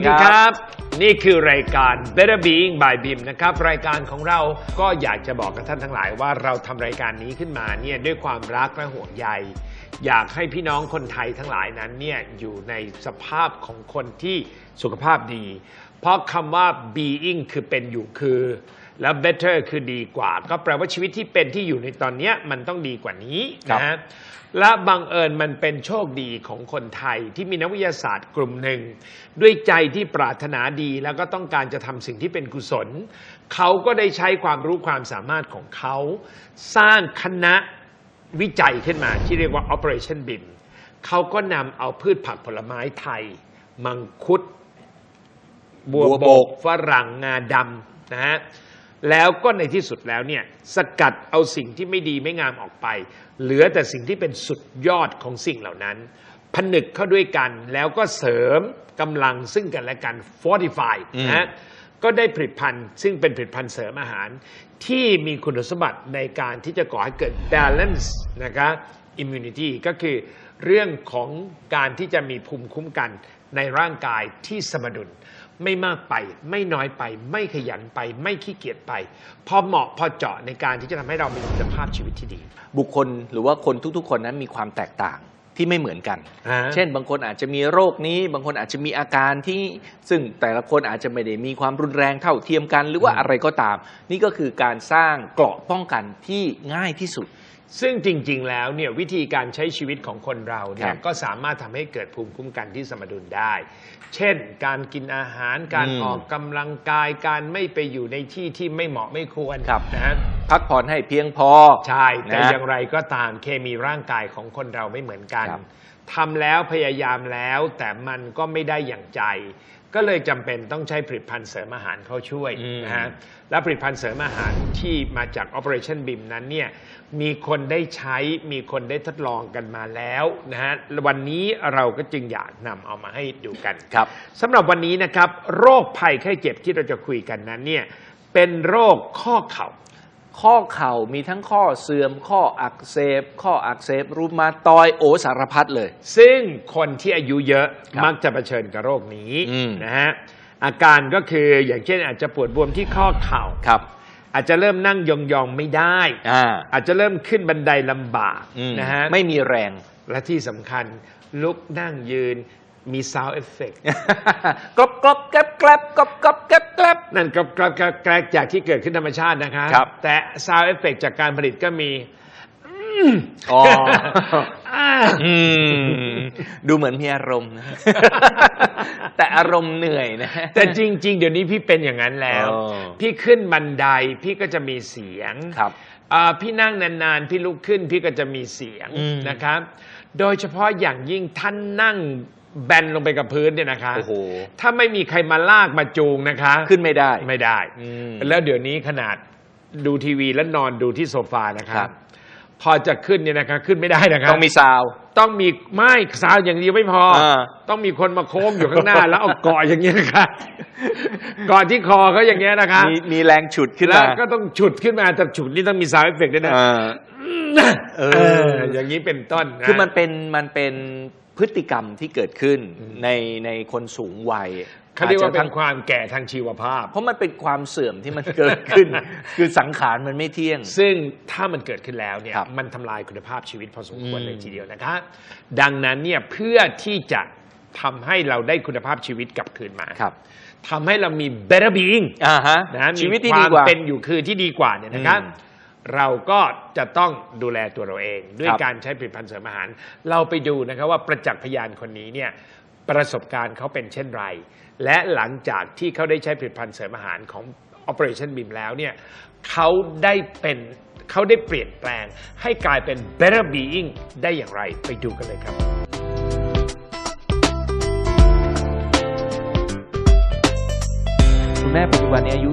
สวัสดีครับ นี่คือรายการ Better Being by BIM นะครับ รายการของเราก็อยากจะบอกกับท่านทั้งหลายว่าเราทำรายการนี้ขึ้นมาเนี่ยด้วยความรักและห่วงใย อยากให้พี่น้องคนไทยทั้งหลายนั้นเนี่ยอยู่ในสภาพของคนที่สุขภาพดี เพราะคำว่า being คือเป็นอยู่คือ แล้ว better คือดีกว่า ก็แปลว่าชีวิตที่เป็นที่อยู่ในตอนเนี้ยมันต้องดีกว่านี้ครับนะฮะและบังเอิญมันเป็นโชคดีของคนไทยที่มีนักวิทยาศาสตร์กลุ่มหนึ่ง ด้วยใจที่ปรารถนาดีแล้วก็ต้องการจะทำสิ่งที่เป็นกุศล เขาก็ได้ใช้ความรู้ความสามารถของเขา สร้างคณะวิจัยขึ้นมาที่เรียกว่า Operation BIM เขาก็นำเอาพืชผักผลไม้ไทย มังคุด บัวบัวบบกกฝรั่งงาดำนะฮะ แล้วก็ในที่สุดแล้วเนี่ยสกัดเอาสิ่งที่ไม่ดีไม่งามออกไป เหลือแต่สิ่งที่เป็นสุดยอดของสิ่งเหล่านั้น ผนึกเข้าด้วยกันแล้วก็เสริมกำลังซึ่งกันและกัน fortify นะฮะก็ได้ผลิตภัณฑ์ ซึ่งเป็นผลิตภัณฑ์เสริมอาหาร ที่มีคุณสมบัติในการที่จะก่อให้เกิด balance นะคะ immunity ก็คือเรื่องของการที่จะมีภูมิคุ้มกันในร่างกายที่สมดุล ไม่มากไป ไม่น้อยไป ไม่ขยันไป ไม่ขี้เกียจไป พอเหมาะพอเจาะในการที่จะทำให้เรามีคุณภาพชีวิตที่ดี บุคคลหรือว่าคนทุกๆ คนนั้นมีความแตกต่างที่ไม่เหมือนกันอ่าเช่น บางคนอาจจะมีโรคนี้ บางคนอาจจะมีอาการที่ซึ่งแต่ละคนอาจจะไม่ได้มีความรุนแรงเท่าเทียมกัน หรือว่าอะไรก็ตาม นี่ก็คือการสร้างเกราะป้องกันที่ง่ายที่สุด ซึ่งจริง ๆ แล้วเนี่ยวิธีการใช้ชีวิตของคนเราเนี่ครัยบก็สามารถทำให้เกิดภูมิคุ้มกันที่สมดุลได้ เช่น การกินอาหารการอืมออกกำลังกายการไม่ไปอยู่ในที่ที่ไม่เหมาะไม่ควรครับ นะฮะ พักผ่อนให้เพียงพอ ใช่ แต่นะอย่างไรก็ตามเคมีร่างกายของคนเราไม่เหมือนกันครับทำแล้วพยายามแล้วแต่มันก็ไม่ได้อย่างใจ ก็เลยจำเป็นต้องใช้ผลิตภัณฑ์เสริมอาหารเข้าช่วยอืมนะฮะและผลิตภัณฑ์เสริมอาหารที่มาจาก Operation BIM นั้นเนี่ยมีคนได้ใช้มีคนได้ทดลองกันมาแล้วนะฮะวันนี้เราก็จึงอยากนำเอามาให้ดูกันครับสำหรับวันนี้นะครับ โรคภัยไข้เจ็บที่เราจะคุยกันนั้นเนี่ยเป็นโรคข้อเข่า ข้อเข่ามีทั้งข้อเสื่อม ข้ออักเสบ ข้ออักเสบรูมาตอยด์โอสารพัดเลย ซึ่งคนที่อายุเยอะครับมักจะเผชิญกับโรคนี้อืม นะฮะอาการก็คืออย่างเช่นอาจจะปวดบวมที่ข้อเข่า ครับอาจจะเริ่มนั่งยองๆไม่ได้ อ่าอาจจะเริ่มขึ้นบันไดลำบากอืมนะฮะไม่มีแรง และที่สำคัญลุกนั่งยืนมี sound effect กรอบกรอบแกรบแกรบกรอบกรอบแกรบแกรบ นั่นก็กระแกรกจากที่เกิดขึ้นธรรมชาตินะคะ ครับ แต่ sound effect จากการผลิตก็มีอ๋ออ่าอืมดูเหมือนมีอารมณ์นะ แต่อารมณ์เหนื่อยนะ แต่จริง ๆ เดี๋ยวนี้พี่เป็นอย่างนั้นแล้ว อ๋อ พี่ขึ้นบันไดพี่ก็จะมีเสียง ครับ อ่าพี่นั่งนานๆ พี่ลุกขึ้นพี่ก็จะมีเสียงอืมนะครับ โดยเฉพาะอย่างยิ่งท่านนั่ง แบนลงไปกับพื้นเนี่ยนะคะโอ้โห ถ้าไม่มีใครมาลากมาจูงนะคะ ขึ้นไม่ได้ ไม่ได้ อืมแล้วเดี๋ยวนี้ขนาดดูทีวีแล้วนอนดูที่โซฟานะคครัรับ บ พอจะขึ้นเนี่ยนะคะขึ้นไม่ได้นะครับต้องมีซาวด์ต้องมีไม่สาวอย่างเดียวไม่พออ่าต้องมีคนมาโค้งอยู่ข้างหน้า แล้วเอาเกาะอย่างเงี้ยนะคะเกาะที่คอเขาอย่างเงี้ยนะคะมีมีแรงฉุดขึ้นแล้วมาก็ต้องฉุดขึ้นมาแต่ฉุดนี่ต้องมีซาวด์เอฟเฟกต์ด้วยนะอ่า เออ อย่างนี้เป็นต้นนะ คือมันเป็นมันเป็น พฤติกรรมที่เกิดขึ้นในในคนสูงวัยเขาเรียกว่าอจเป็จะนทั้งความแก่ทางชีวภาพ เพราะมันเป็นความเสื่อมที่มันเกิดขึ้น คือสังขารมันไม่เที่ยง ซึ่งถ้ามันเกิดขึ้นแล้วเนี่ยครับมันทำลายคุณภาพชีวิตพอสมควรอืมเลยทีเดียวนะคะดังนั้นเนี่ยเพื่อที่จะทำให้เราได้คุณภาพชีวิตกลับคืนมาครับทำให้เรามี better being อ่าฮะนะชีวิตที่มีดีความกว่าเป็นอยู่คือที่ดีกว่าเนี่ยนะครับอืม เราก็จะต้องดูแลตัวเราเอง ด้วยครับการใช้ผลิตภัณฑ์เสริมอาหาร เราไปดูนะครับว่าประจักษ์พยานคนนี้เนี่ยประสบการณ์เขาเป็นเช่นไร และหลังจากที่เขาได้ใช้ผลิตภัณฑ์เสริมอาหารของ Operation BIM แล้วเนี่ยเขาได้เป็นเขาได้เปลี่ยนแปลงให้กลายเป็น better being ได้อย่างไรไปดูกันเลยครับ คุณแม่ปัจจุบันนี้อายุ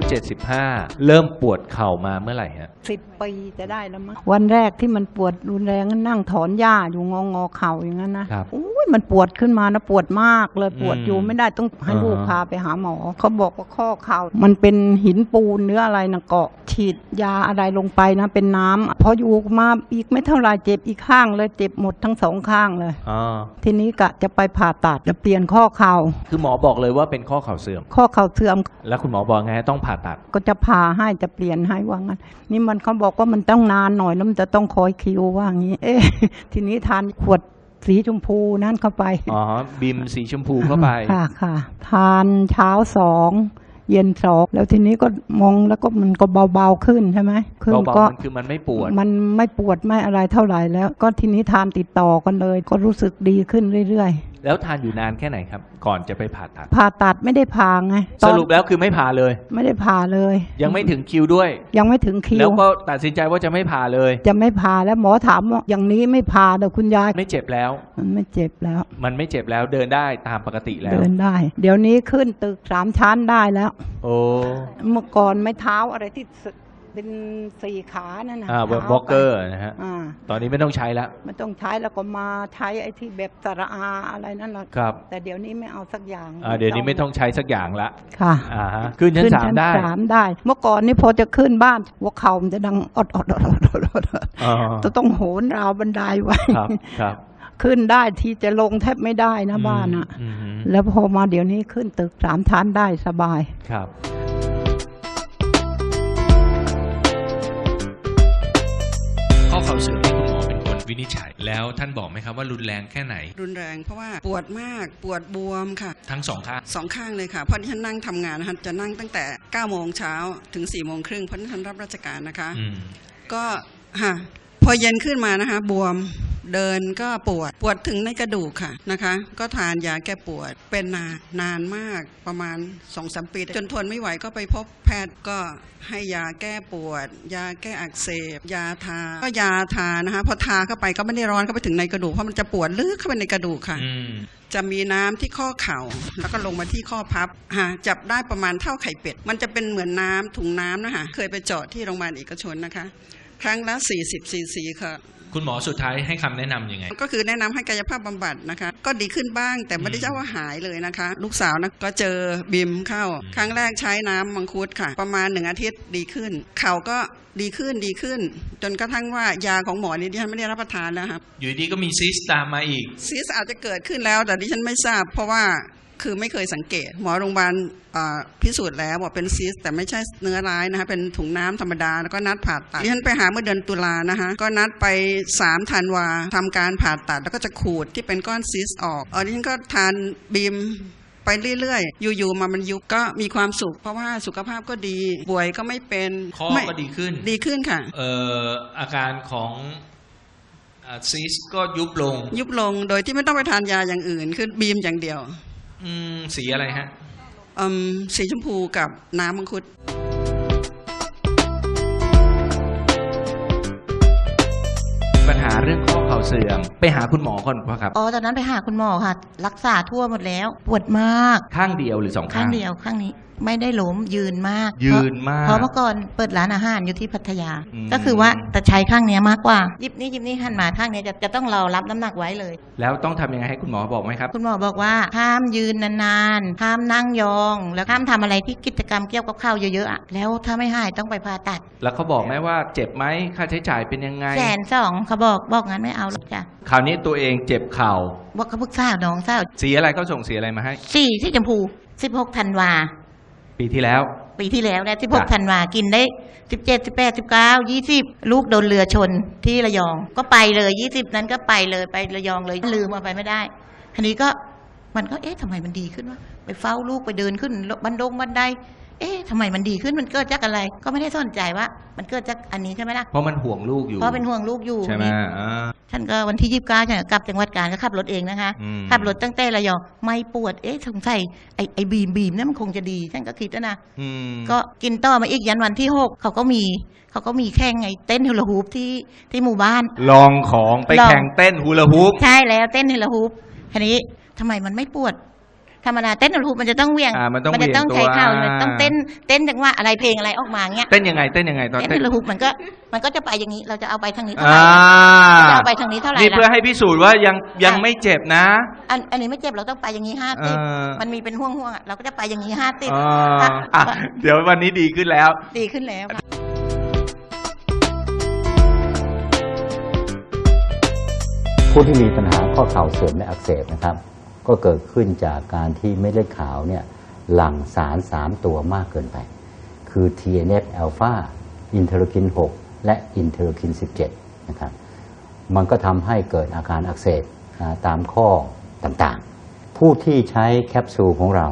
75 เริ่มปวดเข่ามาเมื่อไหร่ฮะสิบปีจะได้แล้วมั้งวันแรกที่มันปวดรุนแรงก็นั่งถอนหญ้าอยู่งองอๆเข่าอย่างนั้นนะครับอุ้ย มันปวดขึ้นมานะปวดมากเลยปวดอืมอยู่ไม่ได้ต้องให้อ่าฮะลูกพาไปหาหมอ เขาบอกว่าข้อเข่ามันเป็นหินปูนเนื้ออะไรนะเกาะฉีดยาอะไรลงไปนะเป็นน้ำพออยู่มาอีกไม่เท่าไหรเจ็บอีกข้างเลยเจ็บหมดทั้งสองข้างเลยอ๋อทีนี้กะจะไปผ่าตัดจะเปลี่ยนข้อเข่าคือหมอบอกเลยว่าเป็นข้อเข่าเสื่อม ข้อเข่าเสื่อม แล้วคุณหมอบอกไงฮะต้องผ่าตัด ก็จะผ่าให้จะเปลี่ยนให้ว่างั้น นี่มันเขาบอกว่ามันต้องนานหน่อยแล้วมันจะต้องคอยคิวว่างี้ เอ๊ะทีนี้ทานขวด สีชมพูนั่นเข้าไปอ๋อบิมสีชมพูเข้าไปค่ะค่ะ ทานเช้าสองเย็นสองแล้วทีนี้ก็มองแล้วก็มันก็เบาๆขึ้นใช่ไหมขึ้นเบาก็ๆมันคือมันไม่ปวด มันไม่ปวดไม่อะไรเท่าไหร่แล้ว ก็ทีนี้ทานติดต่อกันเลย ก็รู้สึกดีขึ้นเรื่อยแล้วทานอยู่นานแค่ไหนครับ ก่อนจะไปผ่าตัดๆผ่าตัดไม่ได้ผ่าไงตสอนรุปแล้วคือไม่ผ่าเลย ไม่ได้ผ่าเลย ยังไม่ถึงคิวด้วย ยังไม่ถึงคิวแล้วก็ตัดสินใจว่าจะไม่ผ่าเลย จะไม่ผ่าแล้วหมอถามว่าอย่างนี้ไม่ผ่าแต่คุณยายไม่เจ็บแล้ว มันไม่เจ็บแล้ว มันไม่เจ็บแล้วเดินได้ตามปกติแล้ว เดินได้ เดี๋ยวนี้ขึ้นตึกสามชั้นได้แล้ว โอ้ เมื่อก่อนไม่เท้าอะไรที่ส เป็นสี่ขานั่นนะอ่าท้บล็อกเกอร์นะฮะอ่าตอนนี้ไม่ต้องใช้แล้วไม่ต้องใช้แล้วก็มาใช้ไอ้ที่แบบสระอาอะไรนั่นแหละครับ แต่เดี๋ยวนี้ไม่เอาสักอย่างอ่าเดี๋ยวนี้ไม่ต้องใช้สักอย่างละค่ะ อ่าฮะขึ้นชั้นสามได้สามได้ เมื่อก่อนนี่พอจะขึ้นบ้านหัวเข่ามันจะดังอดอดอดอดอดอดอดอ๋อจะต้องโหนราวบันไดไว้ ครับครับขึ้นได้ที่จะลงแทบไม่ได้นะบ้านอะอืมอืมแล้วพอมาเดี๋ยวนี้ขึ้นตึกสามชั้นได้สบาย ครับ วินิจฉัย แล้วท่านบอกไหมครับว่ารุนแรงแค่ไหน รุนแรงเพราะว่าปวดมากปวดบวมค่ะ ทั้งสองข้างสองข้างเลยค่ะ เพราะที่ฉันนั่งทำงานนะคะจะนั่งตั้งแต่9โมงเช้าถึง4โมงครึ่งเพราะที่ฉันรับราชการนะคะอืมก็ฮะพ อเย็นขึ้นมานะคะบวมเดินก็ปวดปวดถึงในกระดูกค่ะนะคะ ก็ทานยาแก้ปวดเป็นนานนานมากประมาณ2อสปี จนทนไม่ไหวก็ไปพบแพทย์ก็ให้ยาแก้ปวด ยาแก้อักเสบ ยาทา ก็ยาทานะคะพอทาเข้าไปก็ไม่ได้ร้อนเข้าไปถึงในกระดูกเพราะมันจะปวดลึกเข้าไปในกระดูกค่ะอืมจะมีน้ำที่ข้อเข่าแล้วก็ลงมาที่ข้อพับฮะจับได้ประมาณเท่าไข่เป็ด มันจะเป็นเหมือนน้ำถุงน้ำนะคะเคยไปเจาะที่โรงพยาบาลเอกชนนะคะ ครั้งละ 40ซีซีค่ะ คุณหมอสุดท้ายให้คำแนะนำยังไง ก็คือแนะนำให้กายภาพบำบัดนะคะ ก็ดีขึ้นบ้างแต่ไม่ได้เจ้าว่าหายเลยนะคะ ลูกสาวนะก็เจอบิมเข้า ครั้งแรกใช้น้ำมังคุดค่ะ ประมาณหนึ่งอาทิตย์ดีขึ้น เข่าก็ดีขึ้นดีขึ้น จนกระทั่งว่ายาของหมอนี่ดิฉันไม่ได้รับประทานแล้วครับ อยู่ดีก็มีซิสตามมาอีก ซีสอาจจะเกิดขึ้นแล้วแต่ดิฉันไม่ทราบ เพราะว่า คือไม่เคยสังเกต หมอโรงพยาบาลอ่าพิสูจน์แล้วบอกเป็นซีสแต่ไม่ใช่เนื้อร้ายนะคะเป็นถุงน้ำธรรมดาแล้วก็นัดผ่าตัดดิฉันไปหาเมื่อเดือนตุลานะคะก็นัดไป3ธันวาทำการผ่าตัด แล้วก็จะขูดที่เป็นก้อนซีสออกเออดิฉันก็ทานบีมไปเรื่อยๆ อยู่ๆ มามันยุบก็มีความสุข เพราะว่าสุขภาพก็ดี ป่วยก็ไม่เป็นข้อไม่ก็ดีขึ้น ดีขึ้นค่ะ เอ่ออาการของซิสก็ยุบลง ยุบลง โดยที่ไม่ต้องไปทานยาอย่างอื่น คือบีมอย่างเดียว อืมสีอะไรฮะ อืมสีชมพูกับน้ำมังคุด ปัญหาเรื่องข้อเข่าเสื่อม ไปหาคุณหมอก่อนป่ะครับ อ๋อ ตอนนั้นไปหาคุณหมอค่ะ รักษาทั่วหมดแล้ว ปวดมาก ข้างเดียวหรือสองข้าข้างงเดียวข้างนี้ ไม่ได้ล้มยืนมากยืนมากเพราะเมื่อก่อนเปิดร้านอาหารอยู่ที่พัทยาอืมก็คือว่าแต่ใช้ข้างเนี้ยมากกว่าหยิบนี่หยิบนี่หันมาข้างเนี้ยจะจะต้องรอรับน้ำหนักไว้เลย แล้วต้องทำยังไงให้คุณหมอบอกไหมครับ คุณหมอบอกว่าห้ามยืนนานๆห้ามนั่งยอง แล้วห้ามทำอะไรที่กิจกรรมเกี่ยวกับข้าวเยอะๆอะแล้วถ้าไม่หายต้องไปผ่าตัด แล้วเขาบอกไหมว่าเจ็บไหมค่าใช้จ่ายเป็นยังไงแสนสองเขาบอกบอกงั้นไม่เอาหรอกจ้ะคราวนี้ตัวเองเจ็บเข่าบอกเขาพึกษาน้องสาวสีอะไรเขาส่งสีอะไรมาให้สี่ที่ชมพูสิบหกธันวา ปีที่แล้ว ปีที่แล้วเนี่ยจ้ะ16ธันวากินได้ 17 18 19 20 ลูกโดนเรือชนที่ระยอง ก็ไปเลย 20 นั้นก็ไปเลยไประยองเลยลืมเอาไปไม่ได้ทีนี้ก็มันก็เอ๊ะทำไมมันดีขึ้นวะไปเฝ้าลูกไปเดินขึ้นบันดงบันได เอ๊ะทำไมมันดีขึ้นมันเกิดจากอะไร ก็ไม่ได้สนใจว่า มันเกิดจากอันนี้ใช่ไหมล่ะเพราะมันห่วงลูกอยู่เพราะเป็นห่วงลูกอยู่ใช่ไหมนี่อ่าฉันก็วันที่29ฉันก็กลับจังหวัดกาญก็ขับรถเองนะคะ อืม ขับรถตั้งแต่ระยองไม่ปวดเอ๊ะสงสัยไอ้ไอ้บีมบีมเนี่ยมันคงจะดีฉันก็คิดว่านะ อืม ก็กินต่อมาอีกยันวันที่หกเขาก็มีเขาก็มีแข่งไงเต้นฮูลาฮูปที่ที่หมู่บ้าน ลองของไปลอง แข่งเต้นฮูลาฮูป ใช่แล้วเต้นฮูลาฮูปทีนี้ทำไมมันไม่ปวด ธรรมดาเต้นฮูลาฮูปมันจะต้องเหวียงอ่ามันต้องจะต้องเหวี่ใช้ยงตัวเข่ามันต้องอ่าเต้นเต้นจังหวะอะไรเพลงอะไรออกมาเงี้ยเต้นยังไงเต้นยังไงตอนเต้นเต้นฮูลาฮูปมันก็มันก็จะไปอย่างนี้เราจะเอาไปทางนี้เท่าไหอ่าร่จะเอาไปทางนี้เท่าไหร่นี่ล่ะเพื่อให้พิสูจน์ว่ายังยังไม่เจ็บนะ อันอันนี้ไม่เจ็บเราต้องไปอย่างนี้ห้าติดเออมันมีเป็นห่วงๆอะเราก็จะไปอย่างนี้ห้าติดอ่าอะเดี๋ยววันนี้ดีขึ้นแล้ว ดีขึ้นแล้วค่ะผู้ที่มีปัญหาข้อเข่าเสื่อมและอักเสบนะครับ ก็เกิดขึ้นจากการที่เม็ดเลือดขาวเนี่ยหลั่งสาร 3 ตัวมากเกินไป คือ TNF อ l p h a อินเทอร์คิน 6 และอินเทอร์คิน 17 นะครับ มันก็ทำให้เกิดอาการอักเสบตามข้อต่างๆ ผู้ที่ใช้แคปซูลของเรา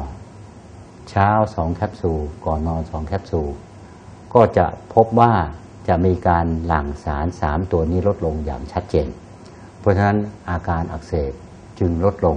เช้า 2 แคปซูล ก่อนนอน 2 แคปซูล ก็จะพบว่าจะมีการหลั่งสาร 3 ตัวนี้ลดลงอย่างชัดเจน เพราะฉะนั้นอาการอักเสบจึงลดลง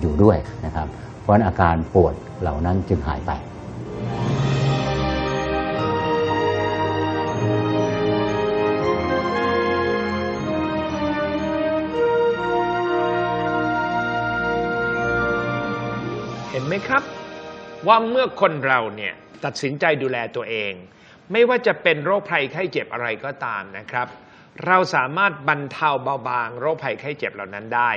อยู่ด้วยนะครับ เพราะฉะนั้นอาการปวดเหล่านั้นจึงหายไปเห็นไหมครับ ว่าเมื่อคนเราเนี่ยตัดสินใจดูแลตัวเอง ไม่ว่าจะเป็นโรคภัยไข้เจ็บอะไรก็ตามนะครับ เราสามารถบรรเทาเบาบางโรคภัยไข้เจ็บเหล่านั้นได้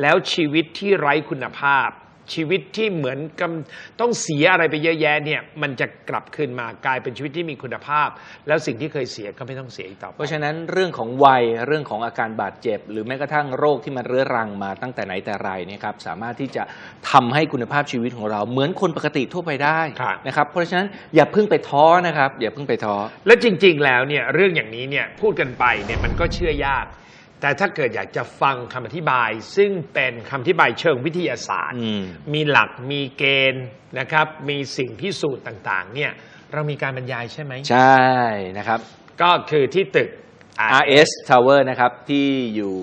แล้วชีวิตที่ไร้คุณภาพ ชีวิตที่เหมือนกำต้องเสียอะไรไปเยอะแยะเนี่ยมันจะกลับคืนมากลายเป็นชีวิตที่มีคุณภาพ แล้วสิ่งที่เคยเสียก็ไม่ต้องเสียอีกต่อไปเพราะฉะนั้นเรื่องของวัยเรื่องของอาการบาดเจ็บ หรือแม้กระทั่งโรคที่มันเรื้อรังมาตั้งแต่ไหนแต่ไรเนะครับสามารถที่จะทำให้คุณภาพชีวิตของเราเหมือนคนปกติทั่วไปได้ครับนะครับเพราะฉะนั้นอย่าเพิ่งไปท้อนะครับอย่าเพิ่งไปท้อและจริง ๆ แล้วเนี่ยเรื่องอย่างนี้เนี่ยพูดกันไปเนี่ยมันก็เชื่อยาก แต่ถ้าเกิดอยากจะฟังคำอธิบาย ซึ่งเป็นคำอธิบายเชิงวิทยาศาสตร์ อืม มีหลักมีเกณฑ์นะครับ มีสิ่งพิสูจน์ต่างๆ เนี่ยเรามีการบรรยายใช่ไหมใช่นะครับ ก็คือที่ตึก RS Tower นะครับ ที่อยู่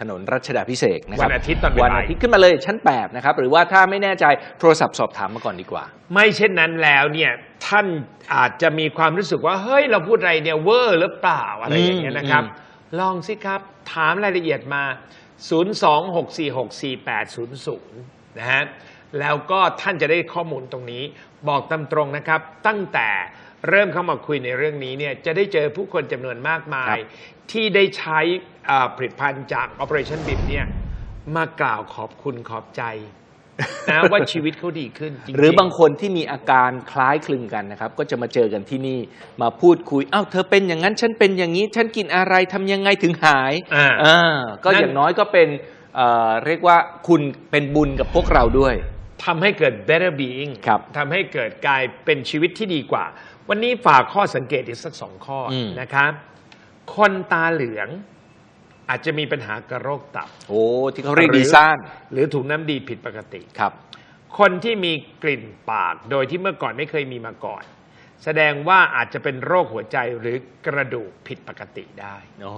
ถนนรัชดาพิเศษกนะครับวันอาทิตย์ตอนบ่าย วันอาทิตย์ขึ้นมาเลยชั้น 8 นะครับ หรือว่าถ้าไม่แน่ใจโทรศัพท์สอบถามมาก่อนดีกว่า ไม่เช่นนั้นแล้วเนี่ยท่านอาจจะมีความรู้สึกว่า เฮ้ย เราพูดอะไรเนี่ยเวอร์หรือเปล่าอะไรอย่างเงี้ยนะครับ อืม ลองสิครับ ถามรายละเอียดมา 026464800 นะฮะ แล้วก็ท่านจะได้ข้อมูลตรงนี้ บอกตามตรงนะครับ ตั้งแต่เริ่มเข้ามาคุยในเรื่องนี้เนี่ย จะได้เจอผู้คนจำนวนมากมาย ที่ได้ใช้อ่าผลิตภัณฑ์จาก Operation BIM เนี่ย มากล่าวขอบคุณขอบใจ นะว่าชีวิตเขาดีขึ้นจริงๆ หรือบางคนที่มีอาการคล้ายคลึงกันนะครับ ก็จะมาเจอกันที่นี่มาพูดคุยอ้าวเธอเป็นอย่างนั้นฉันเป็นอย่างนี้ ฉันกินอะไรทำยังไงถึงหายอ่าอ่าก็นั่น อย่างน้อยก็เป็นเอ่อเรียกว่าคุณเป็นบุญกับพวกเราด้วย ทำให้เกิด better being ครับทำให้เกิดกลายเป็นชีวิตที่ดีกว่า วันนี้ฝากข้อสังเกตอีกสักสองข้ออม นะครับ คนตาเหลือง อาจจะมีปัญหากับโรคตับ โอ้ที่เขาเรียกดีซ่านหรือถุงน้ำดีผิดปกติ ครับ คนที่มีกลิ่นปากโดยที่เมื่อก่อนไม่เคยมีมาก่อน แสดงว่าอาจจะเป็นโรคหัวใจหรือกระดูกผิดปกติได้ อ๋อ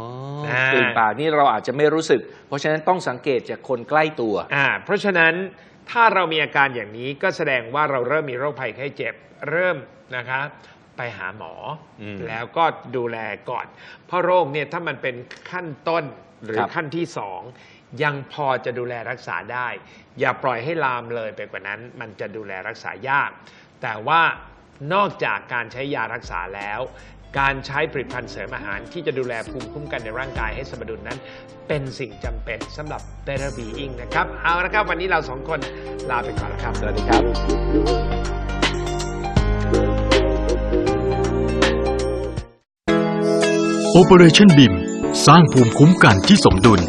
อ่ากลิ่นปากนี่เราอาจจะไม่รู้สึก เพราะฉะนั้นต้องสังเกตจากคนใกล้ตัว อ่าเพราะฉะนั้นถ้าเรามีอาการอย่างนี้ก็แสดงว่าเราเริ่มมีโรคภัยไข้เจ็บ เริ่มนะคะ ไปหาหมออมแล้วก็ดูแลก่อน เพราะโรคเนี่ยถ้ามันเป็นขั้นต้นหรือครับ ขั้นที่สองยังพอจะดูแลรักษาได้ อย่าปล่อยให้ลามเลยไปกว่านั้น มันจะดูแลรักษายาก แต่ว่านอกจากการใช้ยารักษาแล้ว การใช้ผลิตภัณฑ์เสริมอาหารที่จะดูแลภูมิคุ้มกันในร่างกายให้สมดุลนั้น เป็นสิ่งจำเป็นสำหรับ Better Being นะครับ เอาละครับ วันนี้เราสองคนลาไปก่อนแล้วครับ สวัสดีครับ Operation BIM สร้างภูมิคุ้มกันที่สมดุล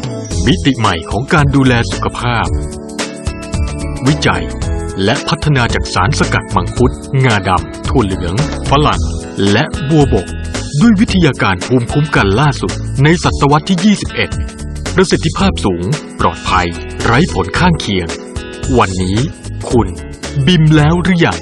มิติใหม่ของการดูแลสุขภาพ วิจัย และพัฒนาจากสารสกัดมังคุด งาดำถั่วเหลือง ฝรั่ง และบัวบก ด้วยวิทยาการภูมิคุ้มกันล่าสุด ในศตวรรษที่ 21 ประสิทธิภาพสูง ปลอดภัย ไร้ผลข้างเคียง วันนี้ คุณ บิมแล้วหรือยัง